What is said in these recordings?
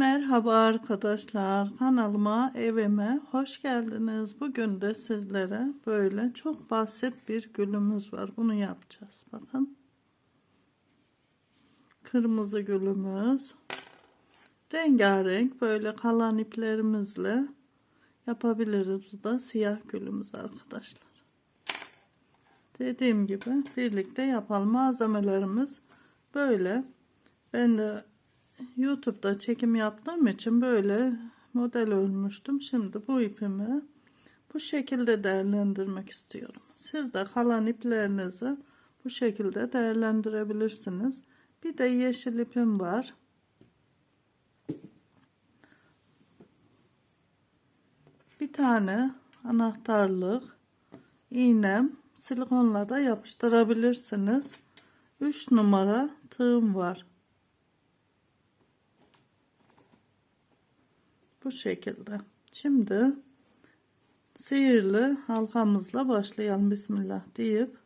Merhaba arkadaşlar kanalıma evime hoş geldiniz. Bugün de sizlere böyle çok basit bir gülümüz var. Bunu yapacağız. Bakın. Kırmızı gülümüz. Rengarenk böyle kalan iplerimizle yapabiliriz. Da siyah gülümüz arkadaşlar. Dediğim gibi birlikte yapalım. Malzemelerimiz böyle. Ben de YouTube'da çekim yaptığım için böyle model örmüştüm. Şimdi bu ipimi bu şekilde değerlendirmek istiyorum. Siz de kalan iplerinizi bu şekilde değerlendirebilirsiniz. Bir de yeşil ipim var. Bir tane anahtarlık iğnem silikonla da yapıştırabilirsiniz. 3 numara tığım var. Bu şekilde. Şimdi sihirli halkamızla başlayalım. Bismillah deyip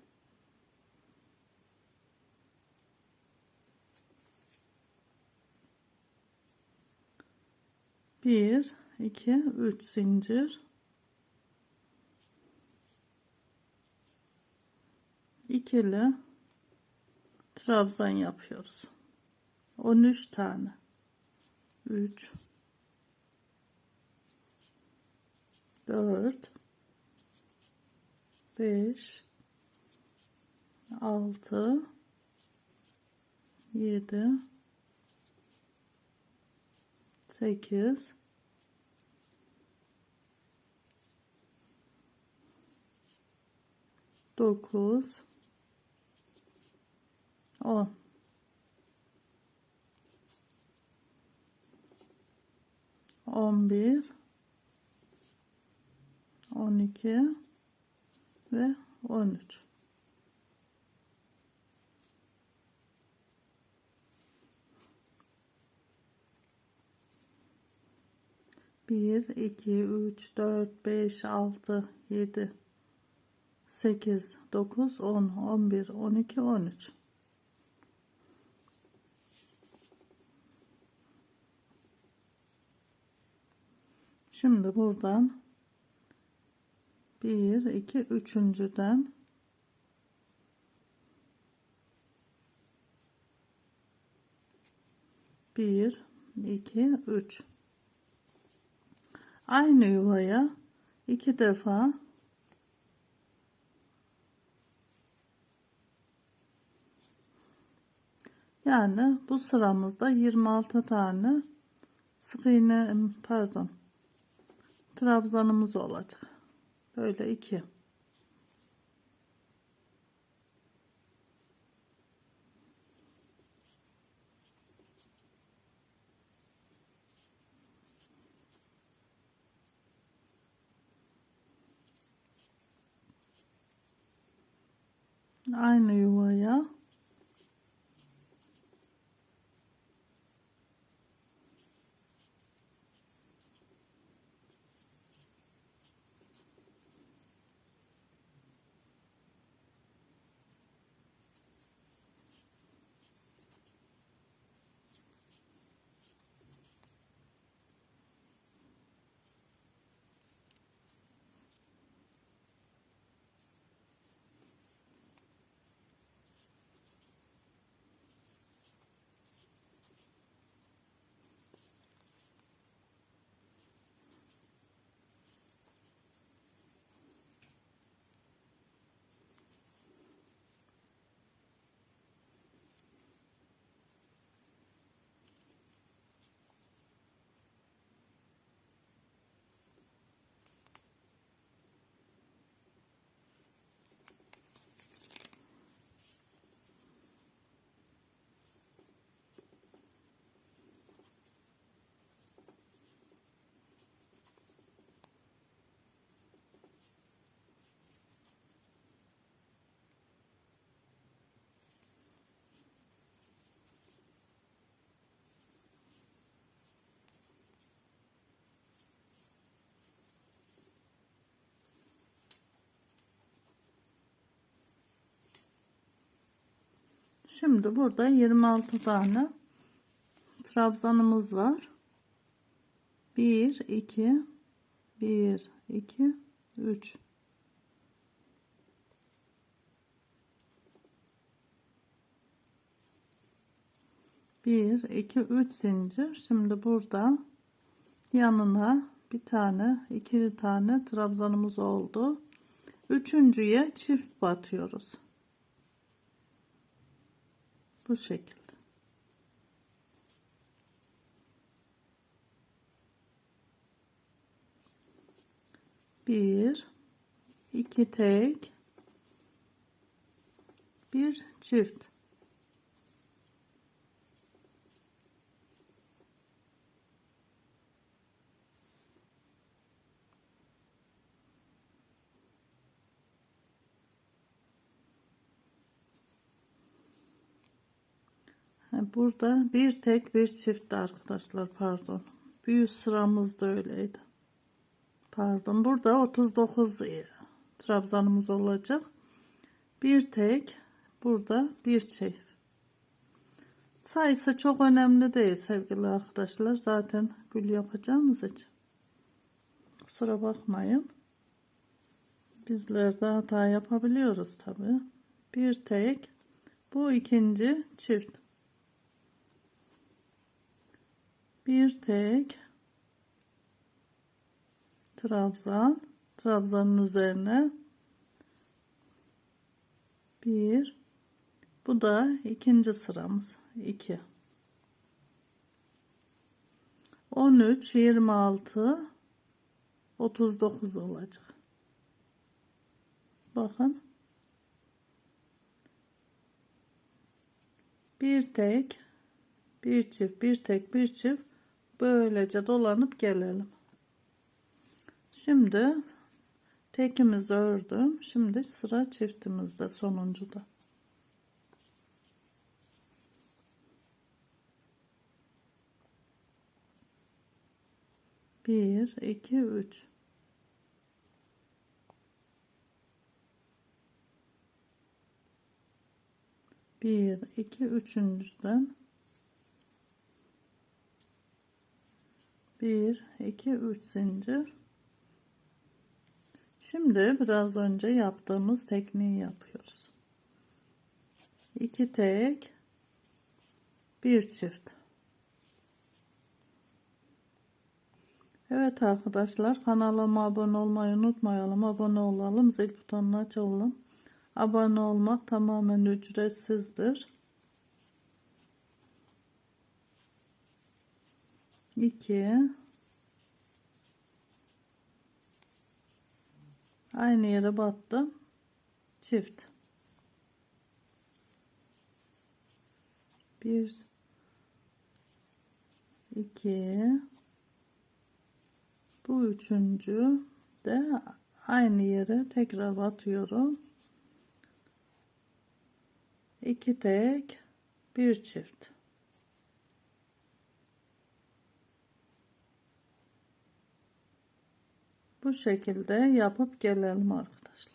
bir, iki, üç zincir. ikili trabzan yapıyoruz. 13 tane. 3 4 5 6 7 8 9 10 11 12 ve 13 1 2 3 4 5 6 7 8 9 10 11 12 13 Şimdi buradan bir iki üçüncüden. Bir iki üç. Aynı yuvaya iki defa yani bu sıramızda 26 tane sık iğne pardon trabzanımız olacak Böyle iki. Aynı yuvaya Şimdi burada 26 tane trabzanımız var. 1 2 1 2 3 1 2 3 zincir. Şimdi burada yanına bir tane iki tane trabzanımız oldu. Üçüncüye çift batıyoruz bu şekilde. Bir iki tek bir çift Burada bir tek bir çift arkadaşlar pardon. Büyük sıramız da öyleydi. Pardon burada 39 trabzanımız olacak. Bir tek burada bir çift. Sayısı çok önemli değil sevgili arkadaşlar. Zaten gül yapacağımız için. Kusura bakmayın. Bizler de hata yapabiliyoruz tabi. Bir tek bu ikinci çift. Bir tek trabzan trabzanın üzerine bir. Bu da ikinci sıramız 2 13 26 39 olacak. Bakın. Bir tek bir çift bir tek bir çift böylece dolanıp gelelim. Şimdi tekimizi ördüm. Şimdi sıra çiftimizde sonuncuda. Bir iki üç. Bir iki üçüncüden 1 2 3 zincir. Şimdi biraz önce yaptığımız tekniği yapıyoruz. 2 tek bir çift. Evet arkadaşlar kanalıma abone olmayı unutmayalım. Abone olalım zil butonunu açalım. Abone olmak tamamen ücretsizdir 2 aynı yere battım. Çift. Bir. İki. Bu üçüncü de aynı yere tekrar batıyorum iki tek bir çift bu şekilde yapıp gelelim arkadaşlar.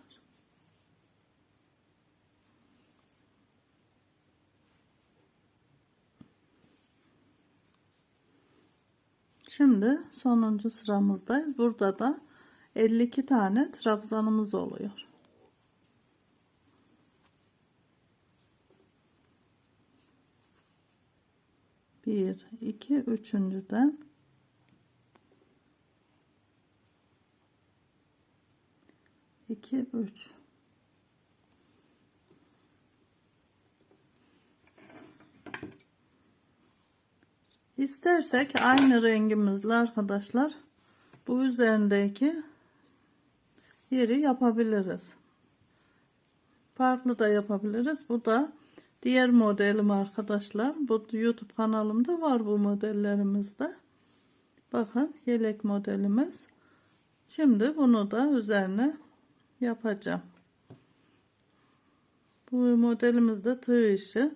Şimdi sonuncu sıramızdayız. Burada da 52 tane trabzanımız oluyor. Bir, iki, üçüncüden 2 3 İstersek aynı rengimizle arkadaşlar bu üzerindeki yeri yapabiliriz. Farklı da yapabiliriz. Bu da diğer modelim arkadaşlar. Bu YouTube kanalımda var bu modellerimizde. Bakın yelek modelimiz. Şimdi bunu da üzerine yapacağım. Bu modelimiz de tığ işi.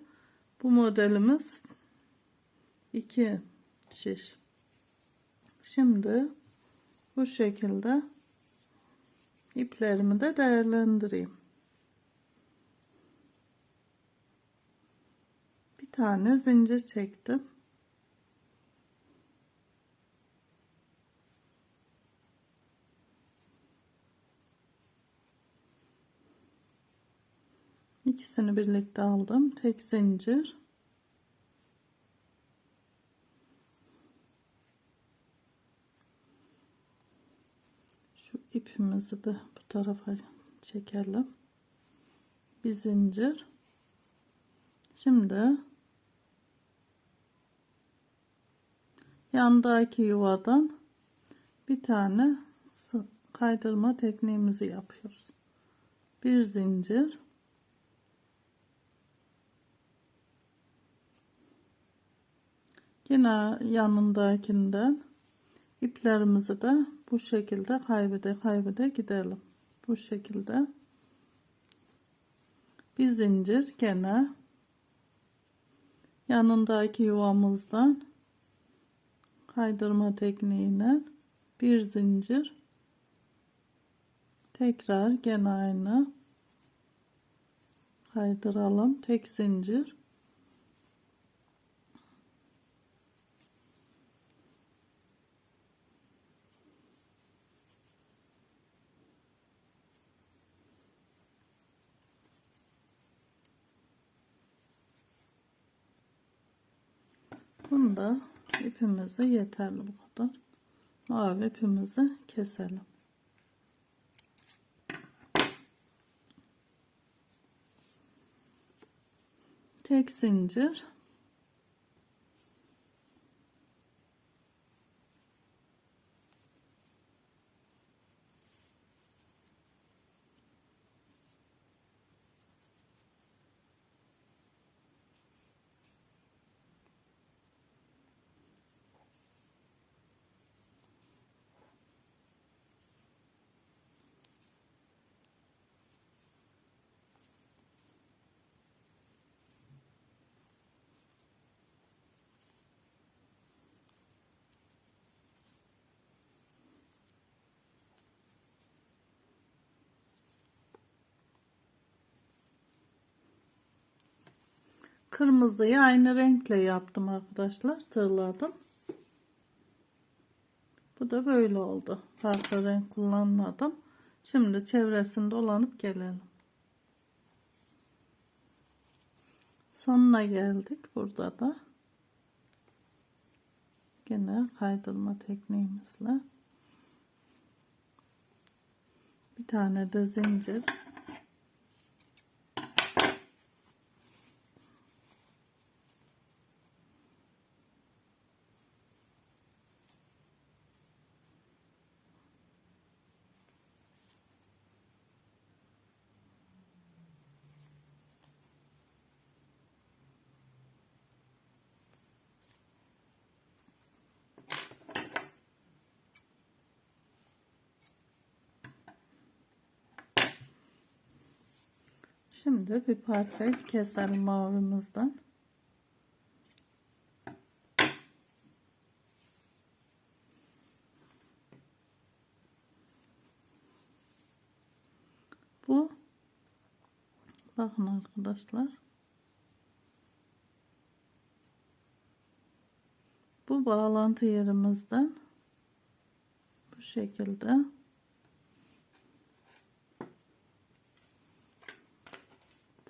Bu modelimiz iki şiş. Şimdi bu şekilde iplerimi de değerlendireyim. Bir tane zincir çektim. İkisini birlikte aldım. Tek zincir. Şu ipimizi de bu tarafa çekelim. Bir zincir. Şimdi yandaki yuvadan bir tane kaydırma tekniğimizi yapıyoruz. Bir zincir yine yanındakinden iplerimizi de bu şekilde kaybede kaybede gidelim. Bu şekilde. Bir zincir gene yanındaki yuvamızdan kaydırma tekniğine bir zincir tekrar gene aynı kaydıralım. Tek zincir Bunu da ipimizi yeterli bu kadar. Mavi ipimizi keselim. Tek zincir Kırmızıyı aynı renkle yaptım arkadaşlar. Tığladım. Bu da böyle oldu. Farklı renk kullanmadım. Şimdi çevresini dolanıp gelelim. Sonuna geldik. Burada da yine kaydırma tekniğimizle bir tane de zincir Şimdi bir parça keselim mavimizden. Bu bakın arkadaşlar. Bu bağlantı yerimizden bu şekilde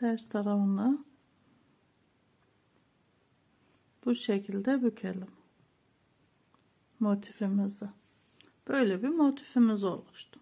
ters tarafına bu şekilde bükelim motifimizi. Böyle bir motifimiz oluştu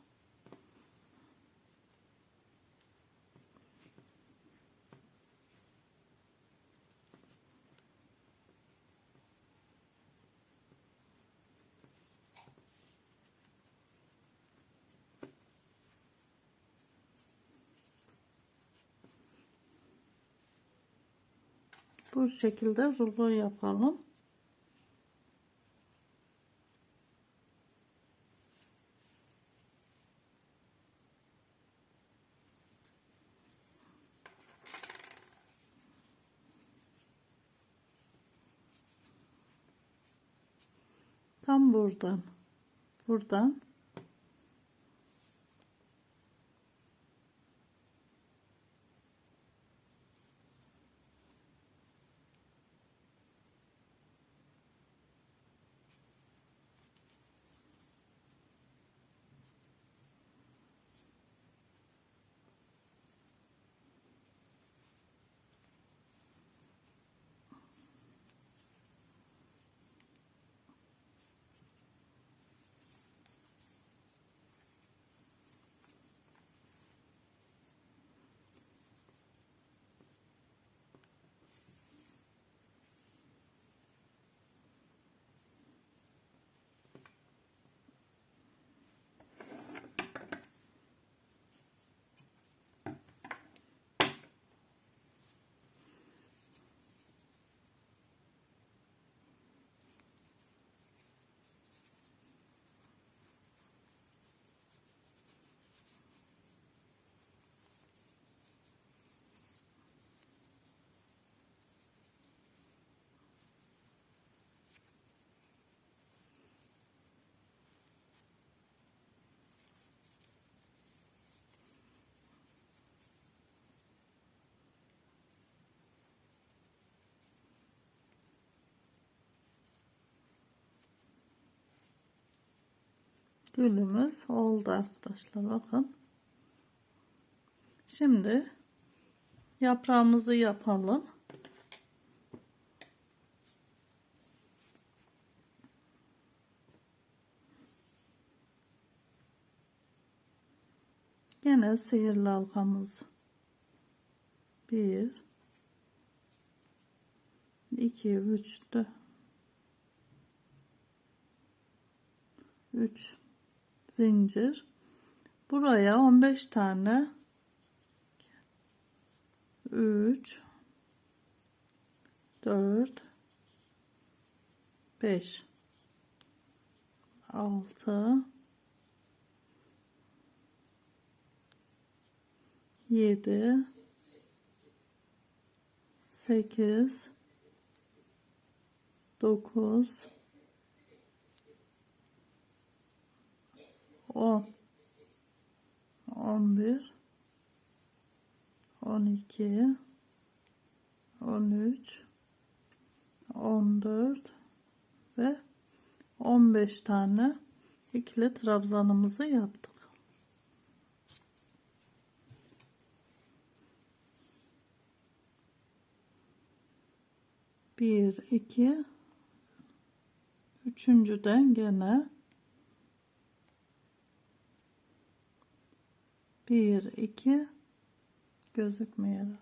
bu şekilde rulo yapalım. Tam buradan buradan Gülümüz oldu arkadaşlar bakın. Şimdi yaprağımızı yapalım. Gene sihirli halkamız. Bir, iki, üç, dört, üç zincir. Buraya 15 tane 3 4 5 6 7 8 9 10 11 12 13 14 ve 15 tane ikili trabzanımızı yaptık. Bir, iki, üçüncüden gene bir, iki, gözükmüyor herhalde.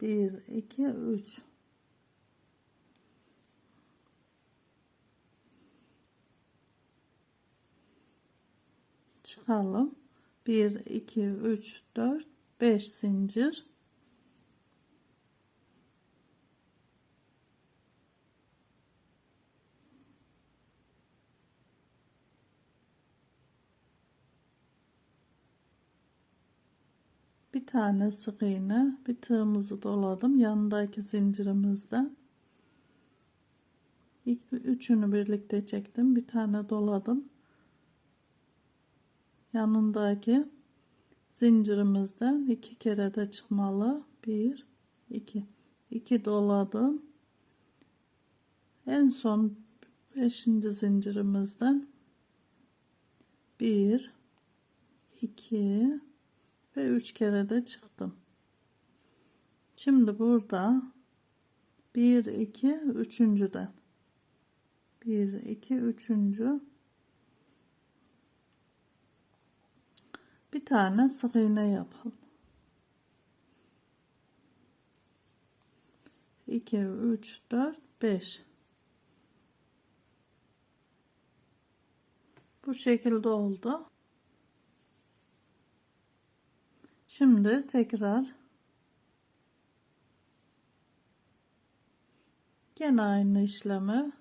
Bir, iki, üç. Çıkalım. Bir, iki, üç, dört, beş zincir. bir tane sık iğne bir tığımızı doladım yanındaki zincirimizden. İlk üçünü birlikte çektim bir tane doladım. Yanındaki zincirimizden iki kere de çıkmalı. Bir iki. İki doladım. En son beşinci zincirimizden. Bir iki ve 3 kere de çıktım. Şimdi burada 1 2 üçüncüden 1 2 üçüncü bir tane sık iğne yapalım. 2 3 4 5 bu şekilde oldu. Şimdi tekrar gene aynı işlemi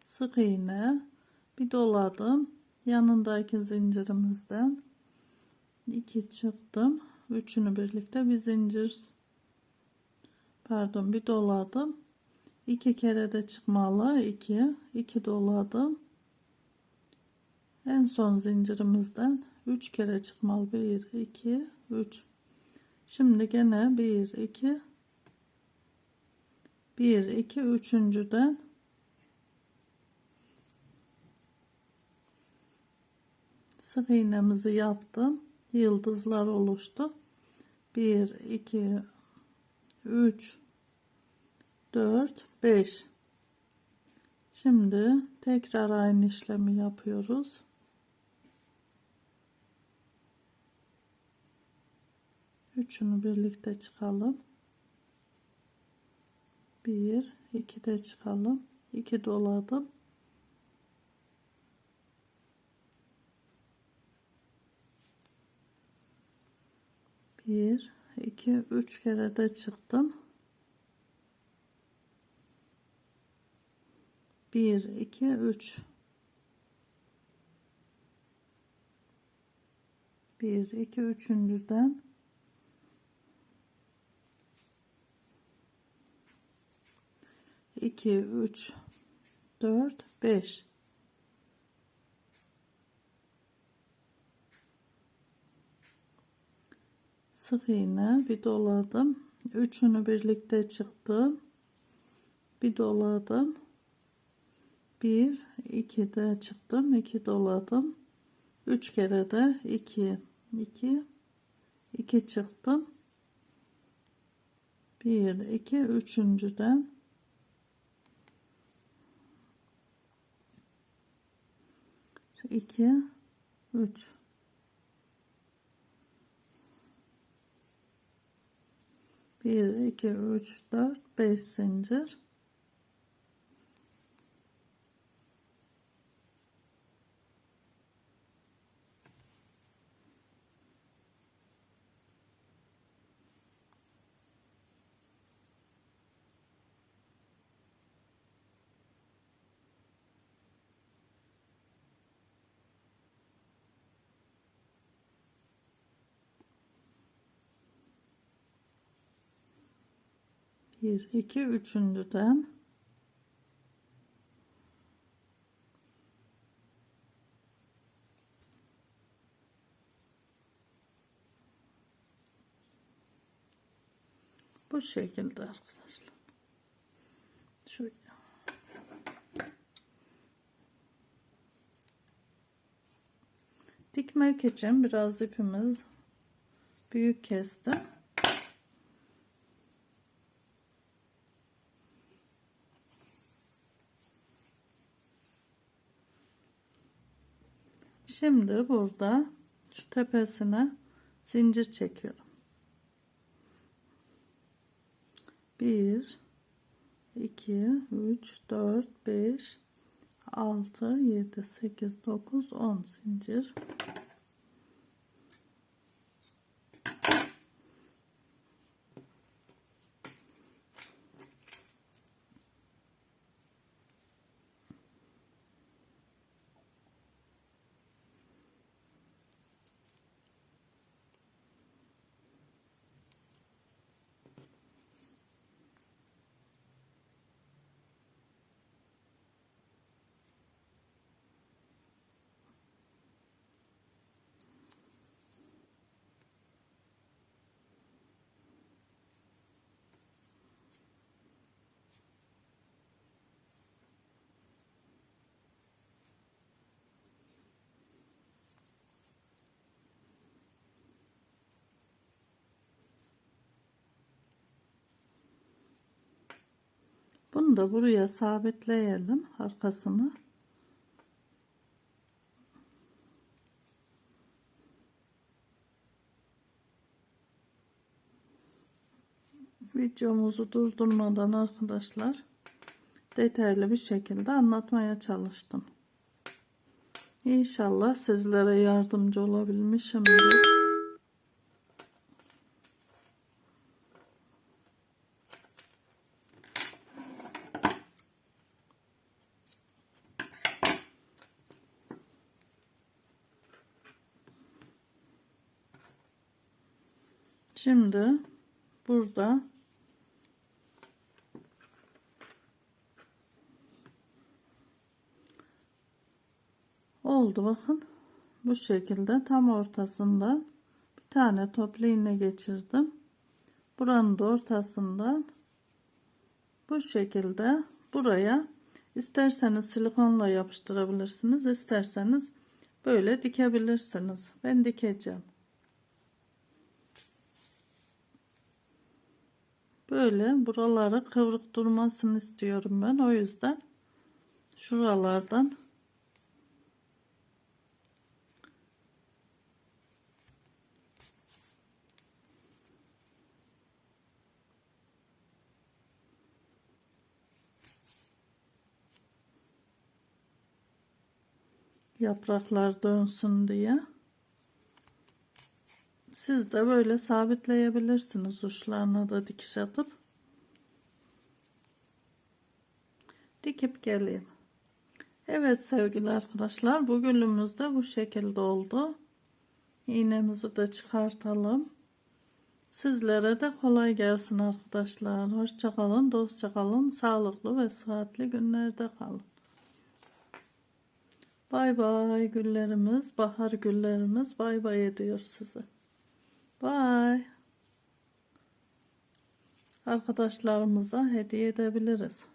sık iğne bir doladım. Yanındaki zincirimizden iki çıktım. Üçünü birlikte bir zincir pardon bir doladım. İki kere de çıkmalı iki iki doladım. En son zincirimizden üç kere çıkmalı. Bir iki üç Şimdi gene 1 2 1 2 üçüncüden sık iğnemizi yaptım. Yıldızlar oluştu. 1 2 3 4 5 Şimdi tekrar aynı işlemi yapıyoruz. Üçünü birlikte çıkalım. Bir, iki de çıkalım. İki doladım. Bir, iki, üç kere de çıktım. Bir, iki, üç. Bir, iki, üçüncüden 2 3 4 5 sık iğne bir doladım. Üçünü birlikte çıktım. Bir doladım. 1 2 de çıktım 2 doladım. 3 kere de 2 2 2 çıktım. 1 2 üçüncüden iki üç. Bir iki üç dört. Beş zincir bir iki üçüncüden. Bu şekilde arkadaşlar. Şöyle. Dikmek için biraz ipimiz büyük kestim Şimdi burada şu tepesine zincir çekiyorum. 1 2 3 4 5 6 7 8 9 10 zincir. Bunu da buraya sabitleyelim arkasını. Videomuzu durdurmadan arkadaşlar detaylı bir şekilde anlatmaya çalıştım. İnşallah sizlere yardımcı olabilmişimdir. Şimdi burada oldu. Bakın bu şekilde tam ortasından bir tane toplu iğne geçirdim. Buranın da ortasından bu şekilde buraya isterseniz silikonla yapıştırabilirsiniz isterseniz böyle dikebilirsiniz. Ben dikeceğim Böyle buraları kıvrık durmasını istiyorum ben. O yüzden şuralardan yapraklar dönsün diye. Siz de böyle sabitleyebilirsiniz uçlarına da dikiş atıp. Dikip geleyim. Evet sevgili arkadaşlar bu gülümüz de bu şekilde oldu. İğnemizi de çıkartalım. Sizlere de kolay gelsin arkadaşlar. Hoşçakalın, dostça kalın, sağlıklı ve sıhhatli günlerde kalın. Bay bay güllerimiz, bahar güllerimiz bay bay ediyor size. Bye. Arkadaşlarımıza hediye edebiliriz.